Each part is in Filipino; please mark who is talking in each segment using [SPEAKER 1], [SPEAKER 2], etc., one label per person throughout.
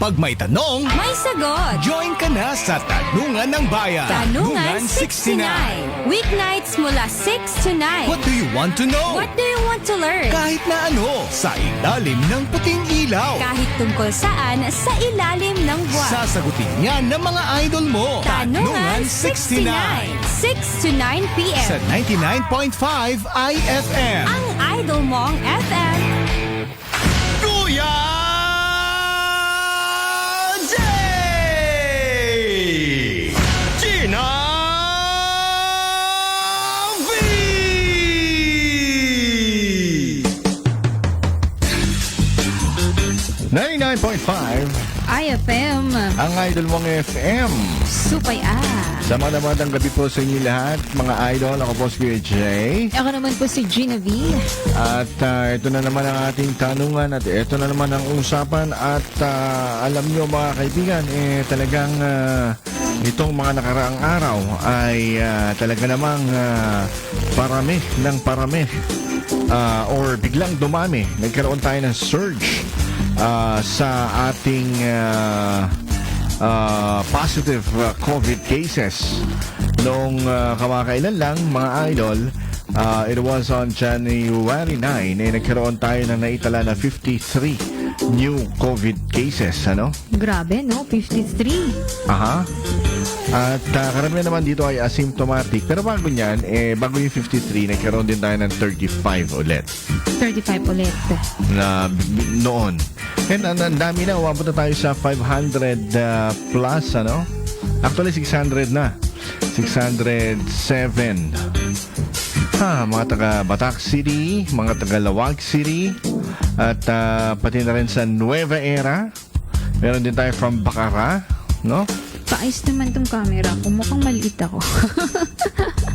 [SPEAKER 1] Pag may tanong,
[SPEAKER 2] May sagot!
[SPEAKER 1] join ka na sa Tanungan ng Bayan.
[SPEAKER 2] Tanungan 69. Weeknights mula 6 to 9.
[SPEAKER 1] What do you want to know?
[SPEAKER 2] What do you want to learn?
[SPEAKER 1] Kahit na ano, sa ilalim ng puting ilaw.
[SPEAKER 2] Kahit tungkol saan sa ilalim ng buwan.
[SPEAKER 1] Sasagutin yan ng mga idol mo.
[SPEAKER 2] Tanungan 69. 6 to 9 p.m.
[SPEAKER 1] Sa 99.5 IFM.
[SPEAKER 2] Ang idol mong FM.
[SPEAKER 1] 99.5
[SPEAKER 3] IFM,
[SPEAKER 4] Ang idol mong FM.
[SPEAKER 3] Supay A.
[SPEAKER 4] Sa mga namadang gabi po sa inyo lahat, mga idol. Ako po si Kuya Jay.
[SPEAKER 3] Ako naman po si Gina V.
[SPEAKER 4] At ah, ito na naman ang ating tanungan at ito na naman ang usapan. At ah, alam nyo mga kaibigan, eh, talagang ah, itong mga nakaraang araw ay ah, talaga namang ah, parami ng parami. Ah, or biglang dumami. Nagkaroon tayo ng surge ah, sa ating ah, ah, positive ah, COVID cases. Noong ah, kamakailan lang, mga idol, ah, it was on January 9, eh, nagkaroon tayo ng naitala na 53 new COVID cases. Ano?
[SPEAKER 3] Grabe, no? 53.
[SPEAKER 4] Aha. At uh, karamihan naman dito ay asymptomatic. Pero bago niyan, eh, bago yung 53, nagkaroon din tayo ng 35 ulit
[SPEAKER 3] 35 ulit.
[SPEAKER 4] na noon. And ang ang dami na, umabot na tayo sa 500 uh, plus, ano? Actually, 600 na. 607. Ha, mga taga Batak City, mga taga Lawag City, at uh, pati na rin sa Nueva Era. Meron din tayo from Bacara, no?
[SPEAKER 3] Paayos naman tong camera ko. Mukhang maliit ako.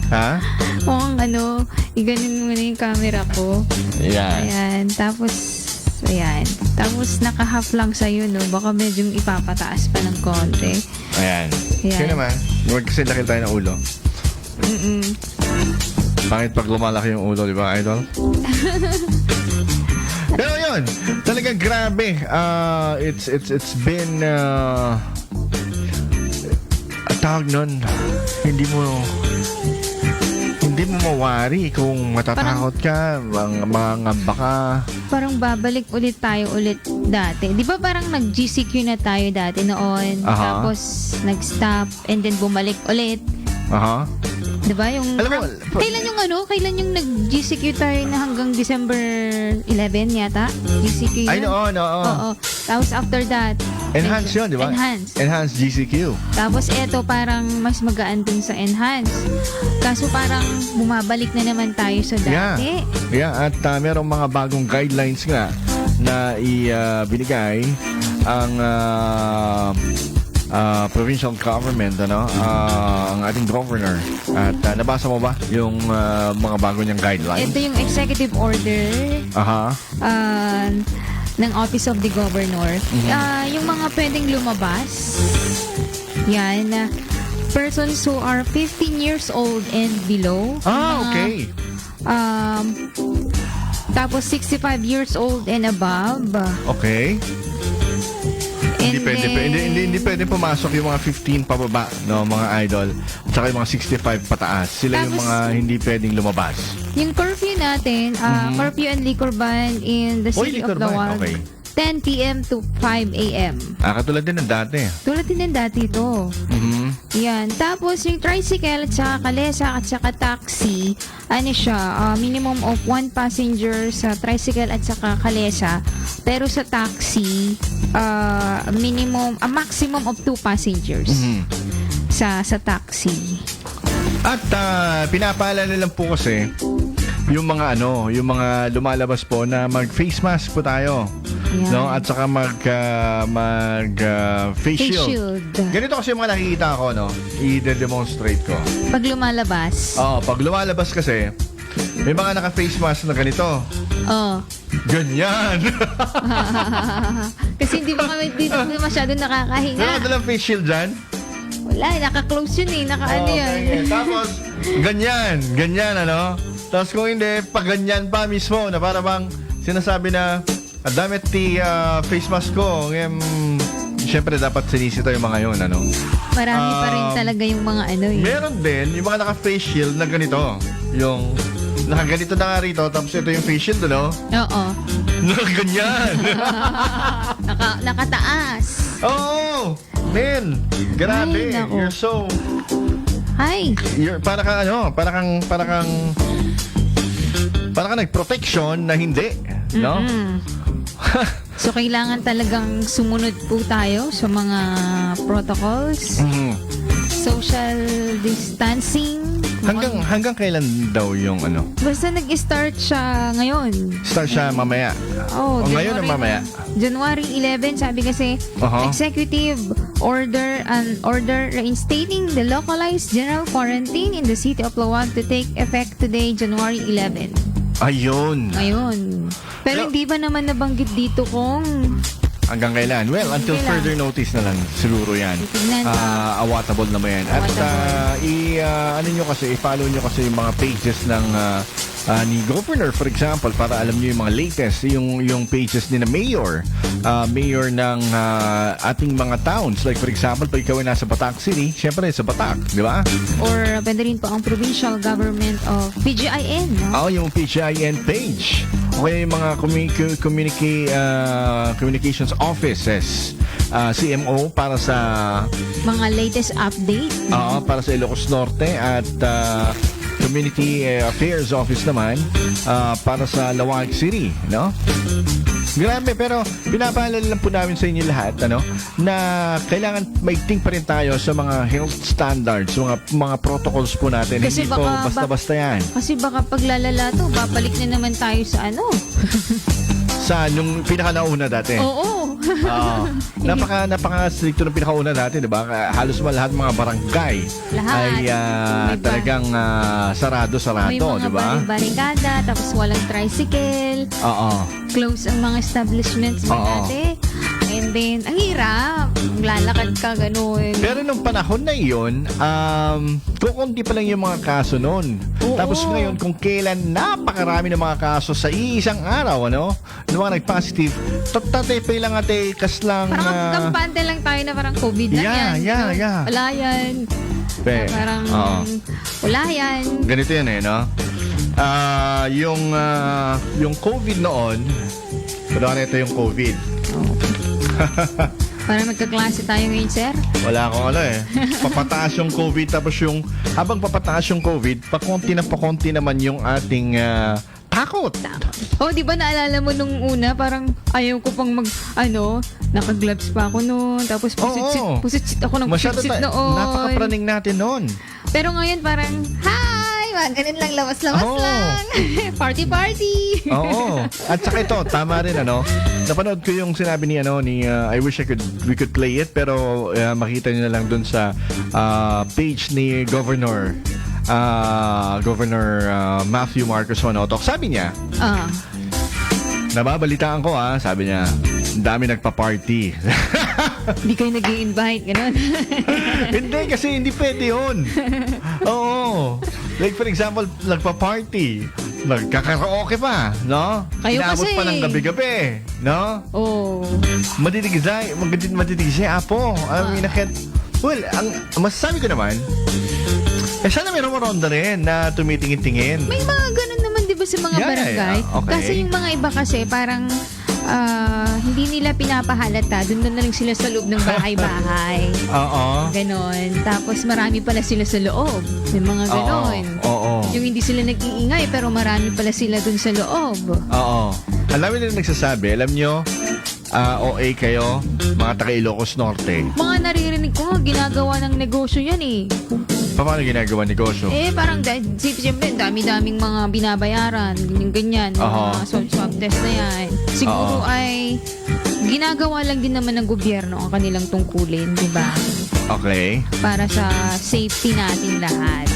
[SPEAKER 4] Ha?
[SPEAKER 3] Mukhang ano, iganin mo na yung camera ko.
[SPEAKER 4] Yan.
[SPEAKER 3] Ayan. Tapos, ayan. Tapos, naka-half lang sa'yo, no? Baka medyo ipapataas pa ng konti.
[SPEAKER 4] Ayan.
[SPEAKER 3] Ayan.
[SPEAKER 4] Kaya naman, huwag kasi laki tayo ng ulo.
[SPEAKER 3] Mm-mm.
[SPEAKER 4] Bakit pag lumalaki yung ulo, di ba, idol? Pero yun, talagang grabe. Uh, it's it's it's been uh, tawag nun, hindi mo hindi mo mawari kung matatakot ka, mga mga baka.
[SPEAKER 3] Parang babalik ulit tayo ulit dati. Di ba parang nag-GCQ na tayo dati noon?
[SPEAKER 4] Aha.
[SPEAKER 3] Tapos, nag-stop and then bumalik ulit.
[SPEAKER 4] Aha.
[SPEAKER 3] Di ba? Yung,
[SPEAKER 4] Alam mo,
[SPEAKER 3] Ah, kailan yung ano? Kailan yung nag-GCQ tayo na hanggang December 11 yata? GCQ yun?
[SPEAKER 4] Ay, oo, oo.
[SPEAKER 3] Oo. Tapos after that,
[SPEAKER 4] Enhance yun, di ba?
[SPEAKER 3] Enhance.
[SPEAKER 4] Enhance GCQ.
[SPEAKER 3] Tapos eto parang mas magaan dun sa enhance. Kaso parang bumabalik na naman tayo sa
[SPEAKER 4] Yeah.
[SPEAKER 3] dati.
[SPEAKER 4] Yeah, at uh, merong mga bagong guidelines nga na ibinigay ang uh, uh, provincial government, ano, uh, ang ating governor. At uh, nabasa mo ba yung uh, mga bago niyang guidelines?
[SPEAKER 3] Ito yung executive order
[SPEAKER 4] Aha.
[SPEAKER 3] uh, ng Office of the Governor.
[SPEAKER 4] Mhm.
[SPEAKER 3] Ah, yung mga pwedeng lumabas, yan, persons who are 15 years old and below.
[SPEAKER 4] Ah,
[SPEAKER 3] Mga,
[SPEAKER 4] okay.
[SPEAKER 3] Um, tapos 65 years old and above.
[SPEAKER 4] Okay. Hindi
[SPEAKER 3] And
[SPEAKER 4] pwede, hindi, hindi, hindi pwede pumasok yung mga 15 pababa, no, mga idol. At saka yung mga 65 pataas. Sila yung
[SPEAKER 3] Tapos-
[SPEAKER 4] mga hindi pwedeng lumabas.
[SPEAKER 3] Yung curfew natin,
[SPEAKER 4] Mhm.
[SPEAKER 3] curfew and liquor ban in the
[SPEAKER 4] Oy,
[SPEAKER 3] city
[SPEAKER 4] liquor
[SPEAKER 3] of
[SPEAKER 4] ban,
[SPEAKER 3] Lawag.
[SPEAKER 4] okay.
[SPEAKER 3] 10 p.m. to 5 a.m.
[SPEAKER 4] Ah, katulad din ng dati.
[SPEAKER 3] Tulad din ng dati to.
[SPEAKER 4] Mhm.
[SPEAKER 3] Yan. Tapos, yung tricycle at saka kalesa at saka taxi, ano siya, ah, minimum of one passenger sa tricycle at saka kalesa. Pero sa taxi, ah, minimum, a maximum of two passengers
[SPEAKER 4] Mhm.
[SPEAKER 3] sa sa taxi.
[SPEAKER 4] At ah, pinapaalala lang po kasi yung mga ano, yung mga lumalabas po na mag face mask po tayo.
[SPEAKER 3] Yan.
[SPEAKER 4] No? At saka mag ah, mag ah, face,
[SPEAKER 3] Face
[SPEAKER 4] shield.
[SPEAKER 3] shield.
[SPEAKER 4] Ganito kasi yung mga nakikita ko, no? I-demonstrate ko.
[SPEAKER 3] Pag lumalabas.
[SPEAKER 4] Oo, pag lumalabas kasi, may mga naka-face mask na ganito.
[SPEAKER 3] Oh.
[SPEAKER 4] Ganyan.
[SPEAKER 3] Kasi hindi ba kami dito masyado nakakahinga?
[SPEAKER 4] Meron ka lang face shield dyan?
[SPEAKER 3] Wala, eh, naka-close yun eh. Naka ano
[SPEAKER 4] Oo,
[SPEAKER 3] yan.
[SPEAKER 4] ganyan. Tapos, ganyan. Ganyan, ano? Tapos kung hindi, pag ganyan pa mismo, na para bang sinasabi na, ang damit ti ah, face mask ko, ngayon, syempre dapat sinisita yung mga yun, ano?
[SPEAKER 3] Marami pa rin
[SPEAKER 4] Um,
[SPEAKER 3] talaga yung mga ano eh.
[SPEAKER 4] Meron din yung mga naka-face shield na ganito. Yung nakaganito na nga rito, tapos ito yung face shield, ano?
[SPEAKER 3] Oo.
[SPEAKER 4] Nakaganyan.
[SPEAKER 3] Naka, nakataas.
[SPEAKER 4] Oo! Men, grabe.
[SPEAKER 3] Ay, nako.
[SPEAKER 4] You're so...
[SPEAKER 3] Hi.
[SPEAKER 4] You're, para kang ano, para kang, para kang... Para kang nag-protection na hindi. No?
[SPEAKER 3] Mm. So, kailangan talagang sumunod po tayo sa mga protocols.
[SPEAKER 4] Mhm.
[SPEAKER 3] Social distancing.
[SPEAKER 4] Hanggang hanggang kailan daw yung ano?
[SPEAKER 3] Basta nag-start siya ngayon.
[SPEAKER 4] Start siya mamaya.
[SPEAKER 3] Oh,
[SPEAKER 4] O, ngayon o mamaya?
[SPEAKER 3] January 11, sabi kasi,
[SPEAKER 4] Aha.
[SPEAKER 3] executive order and order reinstating the localized general quarantine in the city of Lawan to take effect today, January 11.
[SPEAKER 4] Ayun.
[SPEAKER 3] Ngayon. Pero hindi ba naman nabanggit dito kung
[SPEAKER 4] Hanggang kailan? Well, until
[SPEAKER 3] Kailan?
[SPEAKER 4] further notice na lang siguro yan.
[SPEAKER 3] Titignan ko.
[SPEAKER 4] Ah, awatable naman yan. At
[SPEAKER 3] Awatable.
[SPEAKER 4] ah, i ah, ano nyo kasi, i-follow nyo kasi yung mga pages ng ah, ah, ni Governor for example para alam nyo yung mga latest yung yung pages ni na Mayor ah, Mayor ng ah, ating mga towns like for example pag ikaw ay nasa Batak City syempre sa Batak di ba?
[SPEAKER 3] or pwede rin po ang provincial government of PGIN, no?
[SPEAKER 4] Oo, yung PGIN page. O kaya yung mga communi- communica- ah, communications offices, ah, CMO para sa
[SPEAKER 3] Mga latest update.
[SPEAKER 4] Oo, para sa Ilocos Norte at ah, Community eh, Affairs Office naman ah, para sa Lawag City, no? Grabe, pero pinapaalala lang po namin sa inyo lahat, ano, na kailangan maigting pa rin tayo sa mga health standards, mga mga protocols po natin.
[SPEAKER 3] Kasi
[SPEAKER 4] Hindi po
[SPEAKER 3] baka-
[SPEAKER 4] basta-basta yan.
[SPEAKER 3] Kasi baka paglalala to, babalik na naman tayo sa ano.
[SPEAKER 4] Sa nung pinakanauna dati.
[SPEAKER 3] Oo.
[SPEAKER 4] Oo. napaka napaka stricto ng pinakauna dati, 'di ba? Halos mga lahat mga barangay
[SPEAKER 3] Lahat.
[SPEAKER 4] ay ah,
[SPEAKER 3] May ba-
[SPEAKER 4] talagang ah, sarado sarado,
[SPEAKER 3] May mga
[SPEAKER 4] 'di ba?
[SPEAKER 3] bari- barikada, tapos walang tricycle,
[SPEAKER 4] Oo.
[SPEAKER 3] close ang mga establishments mo
[SPEAKER 4] Oo.
[SPEAKER 3] dati. Then, ang hirap. Lalakad ka ganun.
[SPEAKER 4] Pero nung panahon na iyon, um, kukunti pa lang yung mga kaso noon.
[SPEAKER 3] Oo.
[SPEAKER 4] Tapos ngayon, kung kailan napakarami ng mga kaso sa iisang araw, ano? Yung mga nag-positive, tatay pa lang ate, kas lang.
[SPEAKER 3] Parang
[SPEAKER 4] ah,
[SPEAKER 3] kampante lang tayo na parang COVID
[SPEAKER 4] Yeah,
[SPEAKER 3] yan.
[SPEAKER 4] yeah,
[SPEAKER 3] no?
[SPEAKER 4] yeah.
[SPEAKER 3] Wala yan.
[SPEAKER 4] pe,
[SPEAKER 3] Na parang
[SPEAKER 4] oo.
[SPEAKER 3] wala yan.
[SPEAKER 4] Ganito yan eh, no? Ah, yung ah, yung COVID noon, ano ito yung COVID?
[SPEAKER 3] Parang magkaklase tayo ngayon, sir.
[SPEAKER 4] Wala akong ano eh. Papataas yung COVID tapos yung habang papataas yung COVID, pakonti na pakonti naman yung ating ah, takot.
[SPEAKER 3] Oh, di ba naalala mo nung una, parang ayaw ko pang mag, ano, naka-gloves pa ako noon. Tapos pusit-sit,
[SPEAKER 4] Oo.
[SPEAKER 3] pusit-sit ako ng
[SPEAKER 4] Masyado
[SPEAKER 3] pusit-sit
[SPEAKER 4] ta-
[SPEAKER 3] noon.
[SPEAKER 4] napakapraning natin noon.
[SPEAKER 3] Pero ngayon parang, hi! Mga ganun lang, lawas-lawas
[SPEAKER 4] Oo.
[SPEAKER 3] lang. Party-party!
[SPEAKER 4] Oo. At saka ito, tama rin ano. Napanood ko yung sinabi ni ano ni uh, I wish I could we could play it pero uh, makita niyo na lang dun sa uh, page ni Governor uh, Governor uh, Matthew Marcos Manotok. Sabi niya,
[SPEAKER 3] Ah,
[SPEAKER 4] nababalitaan ko ah, sabi niya, ang dami nagpa-party.
[SPEAKER 3] di kayo nag invite ganun.
[SPEAKER 4] hindi kasi hindi pwede yun. Oo. Like for example, nagpa-party. Nagkakaraoke pa, no?
[SPEAKER 3] Kayo
[SPEAKER 4] Inaabot
[SPEAKER 3] kasi.
[SPEAKER 4] pa ng gabi-gabi, no?
[SPEAKER 3] oh.
[SPEAKER 4] Madidigisay, magandit madidigisay apo.
[SPEAKER 3] Ah.
[SPEAKER 4] Ang inakit. Well, ang masasabi ko naman, eh sana meron maronda rin na tumitingin-tingin.
[SPEAKER 3] May mga ganun naman 'di ba sa mga
[SPEAKER 4] Yeah,
[SPEAKER 3] barangay?
[SPEAKER 4] yeah, okay.
[SPEAKER 3] Kasi yung mga iba kasi parang ah, hindi nila pinapahalata. Doon na lang sila sa loob ng bahay-bahay.
[SPEAKER 4] Oo.
[SPEAKER 3] Ganon. Tapos marami pala sila sa loob. May mga ganon.
[SPEAKER 4] Oo.
[SPEAKER 3] Yung hindi sila nag-iingay pero marami pala sila dun sa loob.
[SPEAKER 4] Oo. Alam mo nila nagsasabi, alam nyo, ah, OA kayo, mga taga Ilocos Norte.
[SPEAKER 3] Mga naririnig ko, ginagawa ng negosyo yan eh.
[SPEAKER 4] Paano ginagawa negosyo?
[SPEAKER 3] Eh, parang da- si- siyempre, dami-daming mga binabayaran, ganyan-ganyan,
[SPEAKER 4] Aha.
[SPEAKER 3] mga swab, swab test na yan. Siguro
[SPEAKER 4] Oo.
[SPEAKER 3] ay ginagawa lang din naman ng gobyerno ang kanilang tungkulin, di ba?
[SPEAKER 4] Okay.
[SPEAKER 3] Para sa safety natin lahat.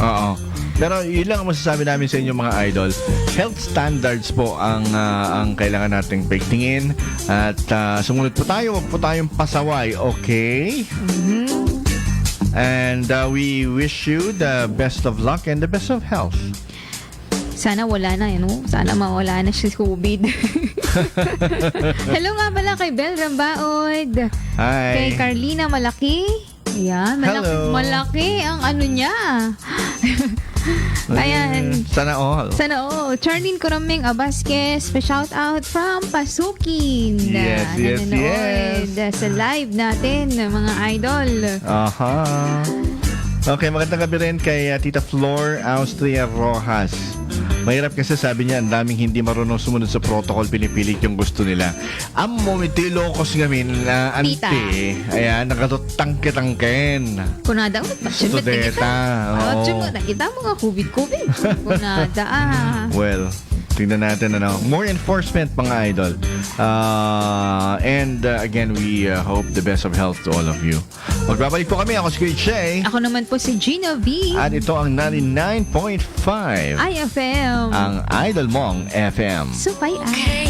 [SPEAKER 4] Oo. Pero yun lang ang masasabi namin sa inyo mga idol. Health standards po ang ah, ang kailangan nating pagtingin at ah, sumunod po tayo, wag po tayong pasaway, okay?
[SPEAKER 3] Mhm.
[SPEAKER 4] And uh, we wish you the best of luck and the best of health.
[SPEAKER 3] Sana wala na, ano? Sana mawala na si COVID. Hello nga pala kay Bel Rambaod. Kay
[SPEAKER 4] Hi.
[SPEAKER 3] Carlina Malaki. Yan, malaki,
[SPEAKER 4] Hello.
[SPEAKER 3] malaki ang ano niya. Ayan.
[SPEAKER 4] Mm, Sana all.
[SPEAKER 3] Sana oh, Charlene Coraming Abasquez, pa-shout out from Pasukin.
[SPEAKER 4] Yes,
[SPEAKER 3] na
[SPEAKER 4] yes,
[SPEAKER 3] nanonood Sa live natin, mga idol.
[SPEAKER 4] Aha. Okay, magandang gabi rin kay uh, Tita Flor Austria Rojas. Mahirap kasi sabi niya, ang daming hindi marunong sumunod sa protocol, pinipilit yung gusto nila. Ang momiti lokos ngamin na
[SPEAKER 3] Tita.
[SPEAKER 4] ante, ayan, nakatutangke-tangken.
[SPEAKER 3] Kunada,
[SPEAKER 4] Studeta, oo.
[SPEAKER 3] Oh, nakita mo nga, COVID-COVID. Kunada, ah.
[SPEAKER 4] Well, tingnan natin ano. More enforcement mga idol. Uh, and uh, again, we uh, hope the best of health to all of you. Magbabalik po kami. Ako si Kuya Shay.
[SPEAKER 3] Ako naman po si Gina V.
[SPEAKER 4] At ito ang 99.5
[SPEAKER 3] IFM.
[SPEAKER 4] ang Idol Mong FM.
[SPEAKER 3] Supay ay.